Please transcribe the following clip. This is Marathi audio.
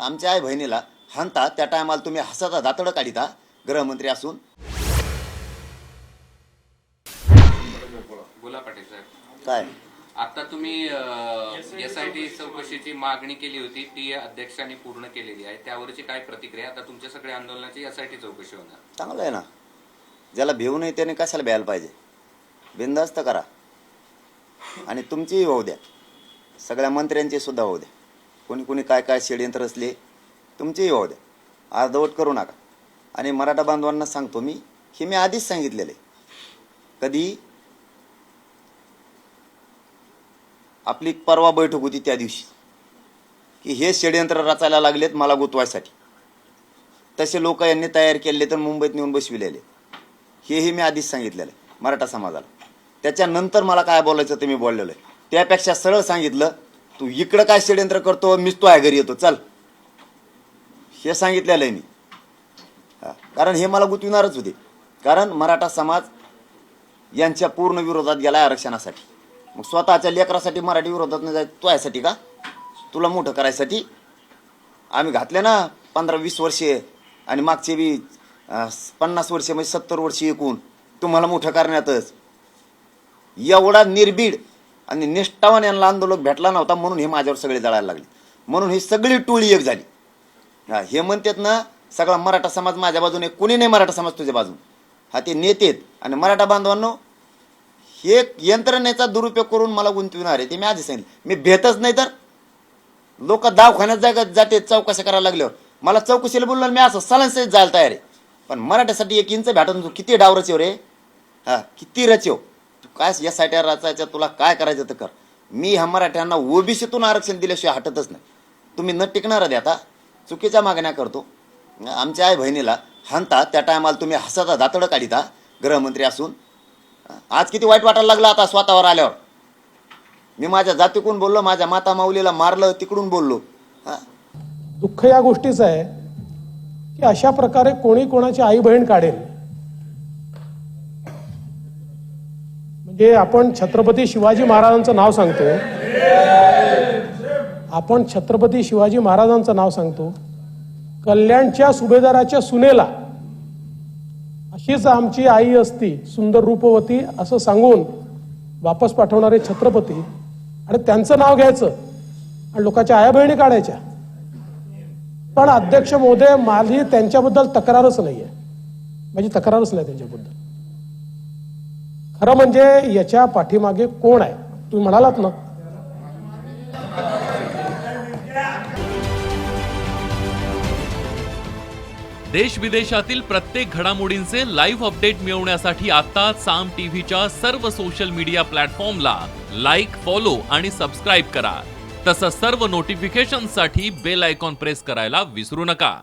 आमच्या आई बहिणीला हाणता त्या टायमाला तुम्ही हसाता दातडं काढिता गृहमंत्री असून. बोला पाटील साहेब. काय? आता तुम्ही एस आय टी चौकशीची मागणी केली होती ती अध्यक्षांनी पूर्ण केलेली आहे. त्यावरची काय प्रतिक्रिया? आता तुमच्या सगळ्या आंदोलनाची एस आय टी चौकशी होणार. चांगलं आहे ना. ज्याला भिवू नये त्याने कशाला भ्यायला पाहिजे? बिंदास्त करा. आणि तुमचीही होऊ द्या. सगळ्या मंत्र्यांची सुद्धा होऊ द्या. कोणी कोणी काय काय षडयंत्र असले तुमचीही येऊ द्या अर्धवट करू नका. आणि मराठा बांधवांना सांगतो मी हे मी आधीच सांगितलेलं आहे. कधी आपली परवा बैठक होती त्या दिवशी की हे षडयंत्र रचायला लागलेत मला गुतवायसाठी. तसे लोक यांनी तयार केले तर मुंबईत नेऊन बसविलेले. हेही मी आधीच सांगितलेलं आहे मराठा समाजाला. त्याच्यानंतर मला काय बोलायचं ते मी बोललेलो आहे. त्यापेक्षा सरळ सांगितलं तू इकडं काय षडयंत्र करतो मीच तो आहे घरी येतो. चल. हे सांगितलेलं आहे मी. कारण हे मला गुतविणारच होते. कारण मराठा समाज यांच्या पूर्ण विरोधात गेला आरक्षणासाठी. मग स्वतःच्या लेकरासाठी मराठी विरोधात नाही जाय तो यासाठी का? तुला मोठं करायसाठी. आम्ही घातले ना पंधरा वीस वर्षे आणि मागचे बी पन्नास वर्षे म्हणजे सत्तर वर्षे एकूण. तुम्हाला मोठं करण्यातच. एवढा निर्भीड आणि निष्ठावान यांना आंदोलक भेटला नव्हता म्हणून हे माझ्यावर सगळे जळायला लागले. म्हणून ही सगळी टोळी एक झाली. हा हे म्हणतात ना सगळा मराठा समाज माझ्या बाजूने कोणी नाही मराठा समाज तुझ्या बाजून. हा ते नेतेत आणि मराठा बांधवांनो हे यंत्रणेचा दुरुपयोग करून मला गुंतविणार आहे ते मी आधी सांगितलं. मी भेटच नाही तर? लोक दवाखान्यात जागा जाते चौकशा करायला लागल्यावर. मला चौकशीला बोलणार मी असं सलांसहित जायला तयार आहे. पण मराठ्यासाठी एक इंच भेटून तू किती डाव रचव रे हा किती रचव तू काय टी आर रचायच्या तुला काय करायचं तर कर. मी ह्या मराठ्यांना ओबीसीतून आरक्षण दिल्याशिवाय हटतच नाही. तुम्ही न टिकणार आहे आता. चुकीच्या मागण्या करतो. आमच्या आई बहिणीला हनता त्या टायमाला तुम्ही हसाता दातडं काढिता गृहमंत्री असून. आज किती वाईट वाटायला लागलं आता स्वतःवर आल्यावर. मी माझ्या जातीकडून बोललो माझ्या माता माऊलीला मारलं तिकडून बोललो. हा. दुःख या गोष्टीचं आहे की अशा प्रकारे कोणी कोणाची आई बहीण काढेल. म्हणजे आपण छत्रपती शिवाजी महाराजांचं नाव सांगतो. आपण छत्रपती शिवाजी महाराजांचं नाव सांगतो. कल्याणच्या सुभेदाराच्या सुनेला अशीच आमची आई असती सुंदर रूपवती असं सांगून वापस पाठवणारे छत्रपती. आणि त्यांचं नाव घ्यायचं आणि लोकांच्या आया बहिणी काढायच्या. पण अध्यक्ष महोदय माझी त्यांच्याबद्दल तक्रारच नाही आहे माझी तक्रारच नाही त्यांच्याबद्दल. खरं म्हणजे याच्या पाठीमागे कोण आहे? तुम्ही म्हणालात ना. देश विदेशातील प्रत्येक घडामोडींचे लाईव्ह अपडेट मिळवण्यासाठी आता साम टीव्हीच्या सर्व सोशल मीडिया प्लॅटफॉर्मला लाईक फॉलो आणि सबस्क्राईब करा. तसंच सर्व नोटिफिकेशनसाठी बेल आयकॉन प्रेस करायला विसरू नका.